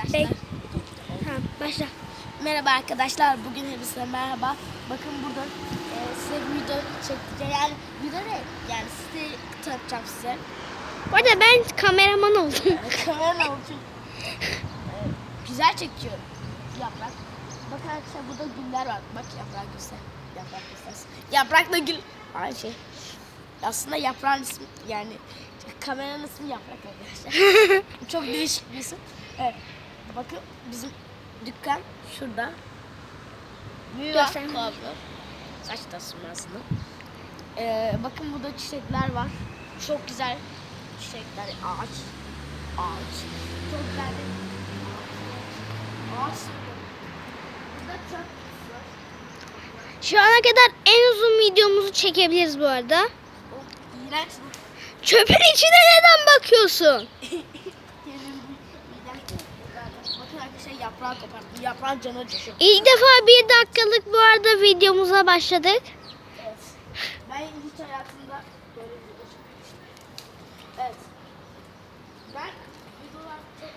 arkadaşlar. Bek- başla. Merhaba arkadaşlar. Bugün hepinize merhaba. Bakın burada e, size video çekeceğim. Yani video ne? Yani size tanıtacağım size. Bu arada ben kameraman oldum. Kamera ne olacak? E, güzel çekiyorum. Yaprak. Bakın arkadaşlar burada güller var. Bak yaprak göster. Yaprak göstersin. Yaprakla gül. Aynı şey. Aslında yaprağın ismi yani kameranın ismi yaprak arkadaşlar. Çok değişik bir isim. Evet. Bakın bizim dükkan şurada. Göster. Kuaför. Saç aslında. Ee, bakın burada çiçekler var. Çok güzel çiçekler. Ağaç. Ağaç. Çok güzel ağaç. Burada çok. Şu ana kadar en uzun videomuzu çekebiliriz bu arada. O iğrenç. Çöpün içine neden bakıyorsun? Bakın arkadaşlar yaprağı koparttı. Yaprağın canı acıyor. İlk defa bir dakikalık bu arada videomuza başladık. Evet. Ben hiç hayatımda böyle bir video çekmemiştim. Evet. Ben videolar çok.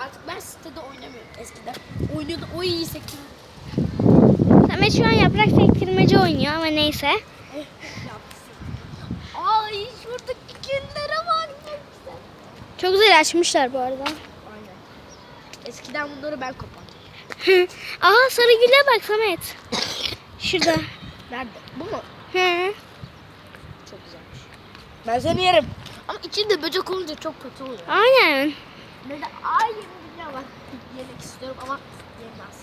Artık ben sitede oynamıyorum eskiden. Oynuyordu. O iyi sektim. Samet şu an yaprak sektirmece oynuyor ama neyse. Ay şuradaki güllere bak. ne güzel. Çok güzel açmışlar bu arada. Aynen. Eskiden bunları ben kopardım. Aha sarı güle bak Samet. Şurada. Nerede? Bu mu? He. Çok güzelmiş. Ben seni yerim. Ama içinde böcek olunca çok kötü oluyor. Aynen. Böyle ay yemin var. Yemek istiyorum ama yemez.